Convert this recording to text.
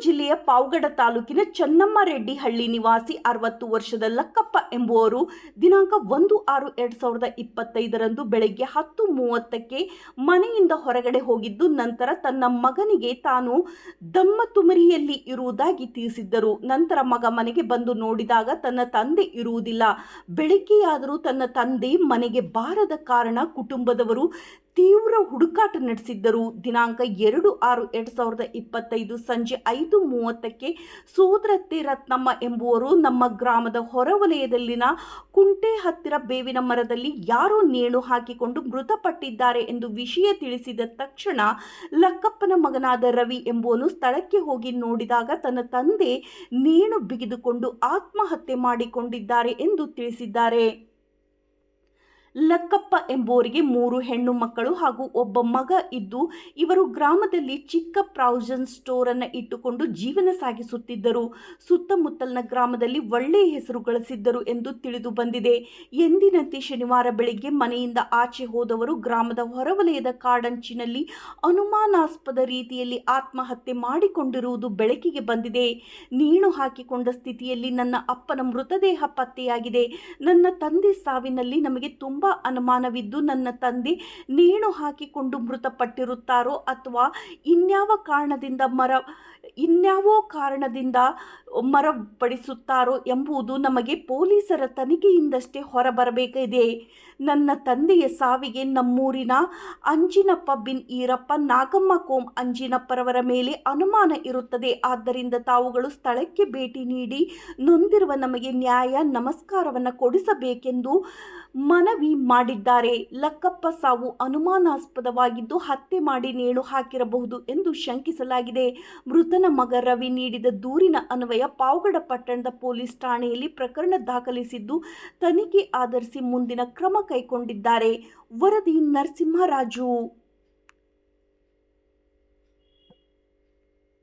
ಜಿಲ್ಲೆಯ ಪಾವಗಡ ತಾಲೂಕಿನ ಚನ್ನಮ್ಮ ರೆಡ್ಡಿ ಹಳ್ಳಿ ನಿವಾಸಿ ಅರವತ್ತು ವರ್ಷದ ಲಕ್ಕಪ್ಪ ಎಂಬುವರು ದಿನಾಂಕ ಒಂದು ಆರು ಎರಡು ಸಾವಿರದ ಇಪ್ಪತ್ತೈದರಂದು ಬೆಳಗ್ಗೆ ಹತ್ತು ಮೂವತ್ತಕ್ಕೆ ಮನೆಯಿಂದ ಹೊರಗಡೆ ಹೋಗಿದ್ದು ನಂತರ ತನ್ನ ಮಗನಿಗೆ ತಾನು ದಮ್ಮ ತುಮರಿಯಲ್ಲಿ ಇರುವುದಾಗಿ ತಿಳಿಸಿದ್ದರು. ನಂತರ ಮಗ ಮನೆಗೆ ಬಂದು ನೋಡಿದಾಗ ತನ್ನ ತಂದೆ ಇರುವುದಿಲ್ಲ. ಬೆಳಗ್ಗೆಯಾದರೂ ತನ್ನ ತಂದೆ ಮನೆಗೆ ಬಾರದ ಕಾರಣ ಕುಟುಂಬದವರು ತೀವ್ರ ಹುಡುಕಾಟ ನಡೆಸಿದ್ದರು ದಿನಾಂಕ ಎರಡು ಆರು ಎರಡು ಸಾವಿರದ ಇಪ್ಪತ್ತೈದು ಸಂಜೆ ಐದು ಮೂವತ್ತಕ್ಕೆ ಸೋದರತ್ತೆ ರತ್ನಮ್ಮ ಎಂಬುವರು ನಮ್ಮ ಗ್ರಾಮದ ಹೊರವಲಯದಲ್ಲಿನ ಕುಂಟೆ ಹತ್ತಿರ ಬೇವಿನ ಮರದಲ್ಲಿ ಯಾರೋ ನೇಣು ಹಾಕಿಕೊಂಡು ಮೃತಪಟ್ಟಿದ್ದಾರೆ ಎಂದು ವಿಷಯ ತಿಳಿಸಿದ ತಕ್ಷಣ ಲಕ್ಕಪ್ಪನ ಮಗನಾದ ರವಿ ಎಂಬುವನು ಸ್ಥಳಕ್ಕೆ ಹೋಗಿ ನೋಡಿದಾಗ ತನ್ನ ತಂದೆ ನೇಣು ಬಿಗಿದುಕೊಂಡು ಆತ್ಮಹತ್ಯೆ ಮಾಡಿಕೊಂಡಿದ್ದಾರೆ ಎಂದು ತಿಳಿಸಿದ್ದಾರೆ. ಲಕ್ಕಪ್ಪ ಎಂಬುವರಿಗೆ ಮೂರು ಹೆಣ್ಣು ಮಕ್ಕಳು ಹಾಗೂ ಒಬ್ಬ ಮಗ ಇದ್ದು, ಇವರು ಗ್ರಾಮದಲ್ಲಿ ಚಿಕ್ಕ ಪ್ರಾವಿಷನ್ ಸ್ಟೋರ್ ಅನ್ನು ಇಟ್ಟುಕೊಂಡು ಜೀವನ ಸಾಗಿಸುತ್ತಿದ್ದರು. ಸುತ್ತಮುತ್ತಲಿನ ಗ್ರಾಮದಲ್ಲಿ ಒಳ್ಳೆಯ ಹೆಸರು ಗಳಿಸಿದ್ದರು ಎಂದು ತಿಳಿದು ಬಂದಿದೆ. ಎಂದಿನಂತೆ ಶನಿವಾರ ಬೆಳಿಗ್ಗೆ ಮನೆಯಿಂದ ಆಚೆ ಹೋದವರು ಗ್ರಾಮದ ಹೊರವಲಯದ ಕಾಡಂಚಿನಲ್ಲಿ ಅನುಮಾನಾಸ್ಪದ ರೀತಿಯಲ್ಲಿ ಆತ್ಮಹತ್ಯೆ ಮಾಡಿಕೊಂಡಿರುವುದು ಬೆಳಕಿಗೆ ಬಂದಿದೆ. ನೇಣು ಹಾಕಿಕೊಂಡ ಸ್ಥಿತಿಯಲ್ಲಿ ನನ್ನ ಅಪ್ಪನ ಮೃತದೇಹ ಪತ್ತೆಯಾಗಿದೆ. ನನ್ನ ತಂದೆ ಸಾವಿನಲ್ಲಿ ನಮಗೆ ಅನುಮಾನವಿದ್ದು ನನ್ನ ತಂದೆ ನೇಣು ಹಾಕಿಕೊಂಡು ಮೃತಪಟ್ಟಿರುತ್ತಾರೋ ಅಥವಾ ಇನ್ಯಾವ ಕಾರಣದಿಂದ ಮರ, ಇನ್ಯಾವೋ ಕಾರಣದಿಂದ ಮರಪಡಿಸುತ್ತಾರೋ ಎಂಬುದು ನಮಗೆ ಪೊಲೀಸರ ತನಿಖೆಯಿಂದಷ್ಟೇ ಹೊರಬರಬೇಕಿದೆ ನನ್ನ ತಂದೆಯ ಸಾವಿಗೆ ನಮ್ಮೂರಿನ ಅಂಜಿನಪ್ಪ ಬಿನ್ ಈರಪ್ಪ, ನಾಗಮ್ಮ ಕೋಂ ಅಂಜಿನಪ್ಪರವರ ಮೇಲೆ ಅನುಮಾನ ಇರುತ್ತದೆ. ಆದ್ದರಿಂದ ತಾವುಗಳು ಸ್ಥಳಕ್ಕೆ ಭೇಟಿ ನೀಡಿ ನೊಂದಿರುವ ನಮಗೆ ನ್ಯಾಯ, ನಮಸ್ಕಾರವನ್ನು ಕೊಡಿಸಬೇಕೆಂದು ಮನವಿ ಮಾಡಿದ್ದಾರೆ. ಲಕ್ಕಪ್ಪ ಸಾವು ಅನುಮಾನಾಸ್ಪದವಾಗಿದ್ದು ಹತ್ಯೆ ಮಾಡಿ ನೇಣು ಹಾಕಿರಬಹುದು ಎಂದು ಶಂಕಿಸಲಾಗಿದೆ. ಮೃತನ ಮಗ ರವಿ ನೀಡಿದ ದೂರಿನ ಅನ್ವಯ ಪಾವಗಡ ಪಟ್ಟಣದ ಪೊಲೀಸ್ ಠಾಣೆಯಲ್ಲಿ ಪ್ರಕರಣ ದಾಖಲಿಸಿದ್ದು, ತನಿಖೆ ಆಧರಿಸಿ ಮುಂದಿನ ಕ್ರಮ ಕೈಗೊಂಡಿದ್ದಾರೆ ವರದಿ ನರಸಿಂಹರಾಜು.